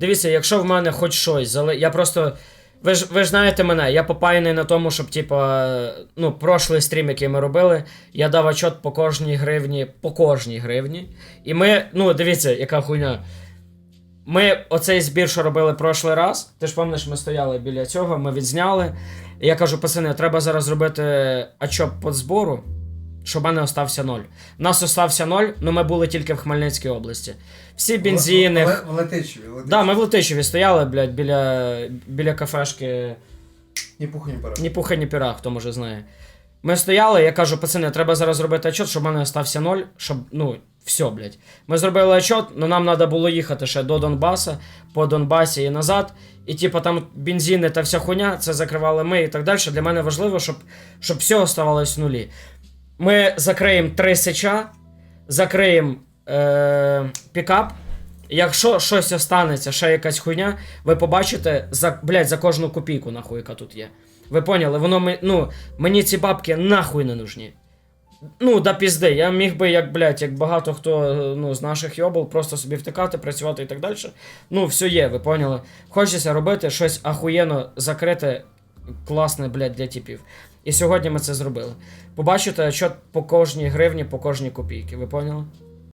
Дивіться, якщо в мене хоч щось, я просто. Ви ж, ви ж знаєте мене, я попаяний на тому, щоб, типа, ну, прошлий стрім, який ми робили, я дав отчет по кожній гривні, по кожній гривні. І ми, ну, дивіться, яка хуйня. Ми оцей збір, що робили прошлий раз, ти ж пам'ятаєш, ми стояли біля цього, ми відзняли. І я кажу, пацани, треба зараз зробити отчет по збору, щоб в мене остався ноль. У нас остався ноль, але ми були тільки в Хмельницькій області. Всі бензини. В, в, в Летичеві. Летичеві. Да, ми в Летичеві стояли, блядь, біля, біля кафешки Ні пуху, ні пора. ні пуха, ні піра, хто може знає. Ми стояли, я кажу, пацани, треба зараз зробити отчет, щоб в мене остався ноль, щоб, ну, все, блядь. Ми зробили отчет, але нам треба було їхати ще до Донбаса, по Донбасі і назад. І типу там бензини та вся хуйня, це закривали ми і так далі. Для мене важливо, щоб, щоб все оставалось в нулі. Ми закриємо три сеча, закриємо е, пікап. Якщо щось останеться, ще якась хуйня, ви побачите за, блядь, за кожну копійку, нахуй, яка тут є. Ви поняли? Воно ну, мені ці бабки нахуй не нужні. Ну, да пізди. Я міг би, як, блядь, як багато хто ну, з наших йобл, просто собі втикати, працювати і так далі. Ну, все є, ви поняли? Хочеться робити щось ахуєнно закрите, класне, блядь, для типів. І сьогодні ми це зробили. Побачите, що по кожній гривні, по кожній копійці, ви поняли?